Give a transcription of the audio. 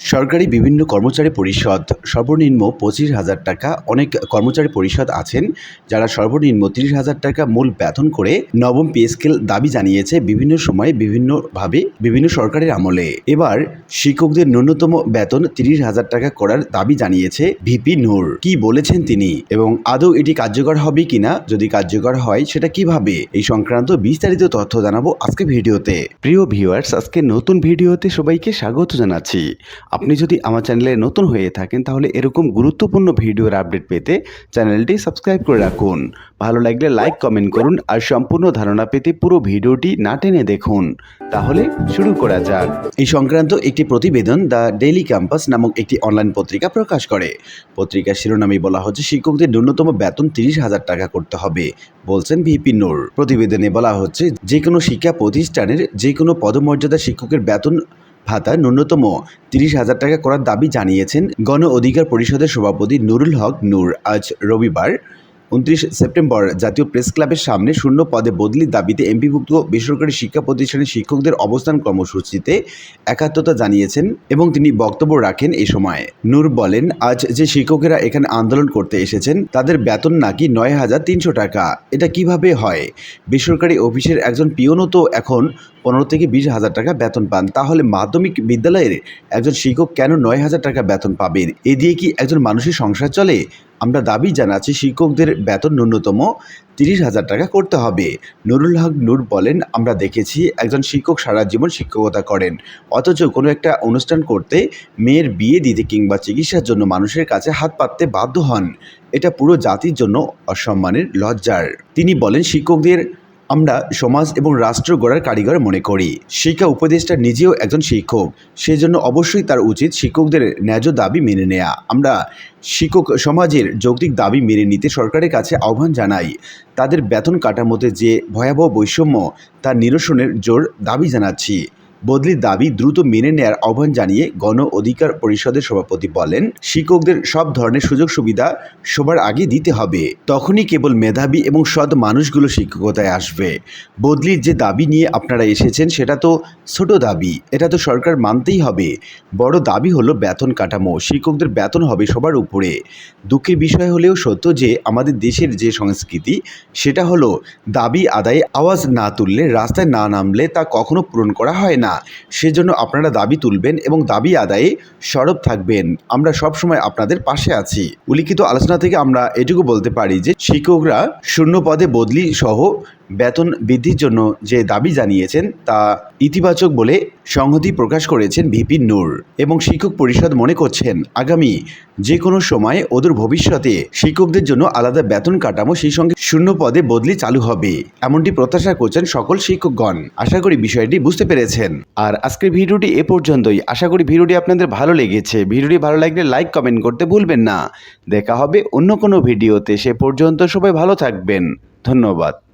সরকারি বিভিন্ন কর্মচারী পরিষদ, সর্বনিম্ন পঁচিশ হাজার টাকা। অনেক কর্মচারী পরিষদ আছেন যারা সর্বনিম্ন তিরিশ হাজার টাকা মূল বেতন করে নবম পে স্কেল দাবি জানিয়েছে বিভিন্ন সময়ে বিভিন্নভাবে বিভিন্ন সরকারের আমলে। এবার শিক্ষকদের ন্যূনতম বেতন তিরিশ হাজার টাকা করার দাবি জানিয়েছে ভিপি নূর। কি বলেছেন তিনি? এবং আদৌ এটি কার্যকর হবে কিনা? যদি কার্যকর হয়, সেটা কীভাবে? এই সংক্রান্ত বিস্তারিত তথ্য জানাব আজকে ভিডিওতে। প্রিয় ভিউয়ার্স আজকে নতুন ভিডিওতে সবাইকে স্বাগত জানাচ্ছি। আপনি যদি আমার চ্যানেলে নতুন হয়ে থাকেন, তাহলে এরকম গুরুত্বপূর্ণ ভিডিওর আপডেট পেতে চ্যানেলটি সাবস্ক্রাইব করে রাখুন। ভালো লাগলে লাইক, কমেন্ট করুন আর সম্পূর্ণ ধারণা পেতে পুরো ভিডিওটি না টেনে দেখুন। তাহলে শুরু করা যাক। এই সংক্রান্ত একটি প্রতিবেদন দ্য ডেইলি ক্যাম্পাস নামক একটি অনলাইন পত্রিকা প্রকাশ করে। পত্রিকার শিরোনামে বলা হচ্ছে, শিক্ষকদের ন্যূনতম বেতন তিরিশ হাজার টাকা করতে হবে, বলছেন ভিপি নূর। প্রতিবেদনে বলা হচ্ছে যে কোনো শিক্ষা প্রতিষ্ঠানের যে কোনো পদমর্যাদা শিক্ষকের বেতন ভাতা ন্যূনতম তিরিশ হাজার টাকা করার দাবি জানিয়েছেন গণ অধিকার পরিষদের সভাপতি নুরুল হক নূর। আজ রবিবার উনত্রিশ সেপ্টেম্বর জাতীয় প্রেস ক্লাবের সামনে শূন্য পদে বদলির দাবিতে এমপিভুক্ত বেসরকারি শিক্ষা প্রতিষ্ঠানের শিক্ষকদের অবস্থান কর্মসূচিতে একাত্মতা জানিয়েছেন এবং তিনি বক্তব্য রাখেন এ সময়। নূর বলেন, আজ যে শিক্ষকেরা এখানে আন্দোলন করতে এসেছেন, তাদের বেতন নাকি নয় হাজার তিনশো টাকা। এটা কীভাবে হয়? বেসরকারি অফিসের একজন পিওনও তো এখন পনেরো থেকে বিশ হাজার টাকা বেতন পান। তাহলে মাধ্যমিক বিদ্যালয়ের একজন শিক্ষক কেন নয় হাজার টাকা বেতন পাবেন? এ দিয়ে কি একজন মানুষের সংসার চলে? আমরা দাবি জানাচ্ছি শিক্ষকদের বেতন ন্যূনতম তিরিশ হাজার টাকা করতে হবে। নুরুল হক নূর বলেন, আমরা দেখেছি একজন শিক্ষক সারা জীবন শিক্ষকতা করেন। অথচ কোনো একটা অনুষ্ঠান করতে মেয়ের বিয়ে দিতে কিংবা চিকিৎসার জন্য মানুষের কাছে হাত পাততে বাধ্য হন। এটা পুরো জাতির জন্য অসম্মানের লজ্জার। তিনি বলেন, শিক্ষকদের আমরা সমাজ এবং রাষ্ট্র গড়ার কারিগর মনে করি। শিক্ষা উপদেষ্টা নিজেও একজন শিক্ষক। সেজন্য অবশ্যই তার উচিত শিক্ষকদের ন্যায্য দাবি মেনে নেয়া। আমরা শিক্ষক সমাজের যৌক্তিক দাবি মেনে নিতে সরকারের কাছে আহ্বান জানাই। তাদের বেতন কাঠামোতে যে ভয়াবহ বৈষম্য, তার নিরসনের জোর দাবি জানাচ্ছি। বদলির দাবি দ্রুত মেনে নেয়ার আহ্বান জানিয়ে গণ অধিকার পরিষদের সভাপতি বলেন, শিক্ষকদের সব ধরনের সুযোগ সুবিধা সবার আগে দিতে হবে। তখনই কেবল মেধাবী এবং সৎ মানুষগুলো শিক্ষকতায় আসবে। বদলির যে দাবি নিয়ে আপনারা এসেছেন সেটা তো ছোট দাবি, এটা তো সরকার মানতেই হবে। বড় দাবি হলো বেতন কাঠামো, শিক্ষকদের বেতন হবে সবার উপরে। দুঃখের বিষয় হলেও সত্য যে আমাদের দেশের যে সংস্কৃতি, সেটা হলো দাবি আদায়ে আওয়াজ না তুললে, রাস্তায় না নামলে তা কখনো পূরণ করা হয় না। সেজন্য আপনারা দাবি তুলবেন এবং দাবি আদায়ে সরব থাকবেন। আমরা সবসময় আপনাদের পাশে আছি। উল্লিখিত আলোচনা থেকে আমরা এটুকু বলতে পারি যে, শিক্ষকরা শূন্য পদে বদলি সহ বেতন বৃদ্ধির জন্য যে দাবি জানিয়েছেন তা ইতিবাচক বলে সংহতি প্রকাশ করেছেন ভিপি নূর এবং শিক্ষক পরিষদ মনে করছেন আগামী যে কোনো সময় ওদের ভবিষ্যতে শিক্ষকদের জন্য আলাদা বেতন কাঠামো সেই সঙ্গে শূন্য পদে বদলি চালু হবে, এমনটি প্রত্যাশা করছেন সকল শিক্ষকগণ। আশা করি বিষয়টি বুঝতে পেরেছেন। আর আজকের ভিডিওটি এ পর্যন্তই। আশা করি ভিডিওটি আপনাদের ভালো লেগেছে। ভিডিওটি ভালো লাগলে লাইক, কমেন্ট করতে ভুলবেন না। দেখা হবে অন্য কোনো ভিডিওতে। সে পর্যন্ত সবাই ভালো থাকবেন। ধন্যবাদ।